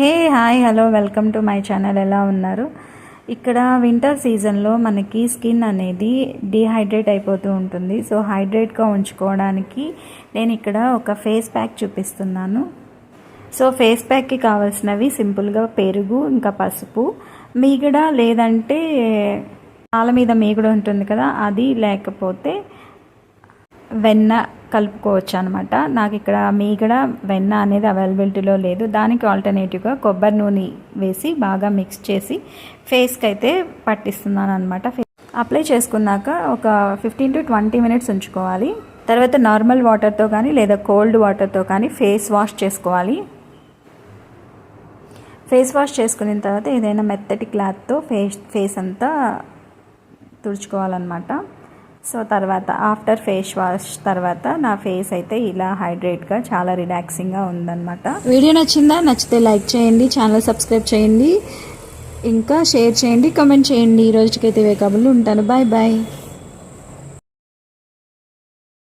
Hey hi hello welcome to my channel. ఎలా ఉన్నారు? ఇక్కడ వింటర్ సీజన్లో మనకి స్కిన్ అనేది డిహైడ్రేట్ అయిపోతూ ఉంటుంది. సో హైడ్రేట్గా ఉంచుకోవడానికి నేను ఇక్కడ ఒక ఫేస్ ప్యాక్ చూపిస్తున్నాను. సో ఫేస్ ప్యాక్కి కావాల్సినవి సింపుల్గా పెరుగు ఇంకా పసుపు మీగడ లేదంటే పాల మీద మీగడ ఉంటుంది కదా అది లేకపోతే వెన్న కలుపుకోవచ్చు అనమాట నాకు ఇక్కడ మీగడ వెన్న అనేది అవైలబిలిటీలో లేదు. దానికి ఆల్టర్నేటివ్గా కొబ్బరి నూనె వేసి బాగా మిక్స్ చేసి ఫేస్కి అయితే పట్టిస్తున్నాను అనమాట అప్లై చేసుకున్నాక ఒక ఫిఫ్టీన్ టు ట్వంటీ మినిట్స్ ఉంచుకోవాలి. తర్వాత నార్మల్ వాటర్తో కానీ లేదా కోల్డ్ వాటర్తో కానీ ఫేస్ వాష్ చేసుకోవాలి. ఫేస్ వాష్ చేసుకున్న తర్వాత ఏదైనా మెత్తటి క్లాత్తో ఫేస్ ఫేస్ అంతా తుడుచుకోవాలన్నమాట. సో తర్వాత ఆఫ్టర్ ఫేస్ వాష్ తర్వాత నా ఫేస్ అయితే ఇలా హైడ్రేట్గా చాలా రిలాక్సింగ్గా ఉందన్నమాట. వీడియో నచ్చిందా? నచ్చితే లైక్ చేయండి ఛానల్ సబ్స్క్రైబ్ చేయండి ఇంకా షేర్ చేయండి కమెంట్ చేయండి. ఈ రోజుకైతే ఇవే కబుర్లు ఉంటాను. Bye bye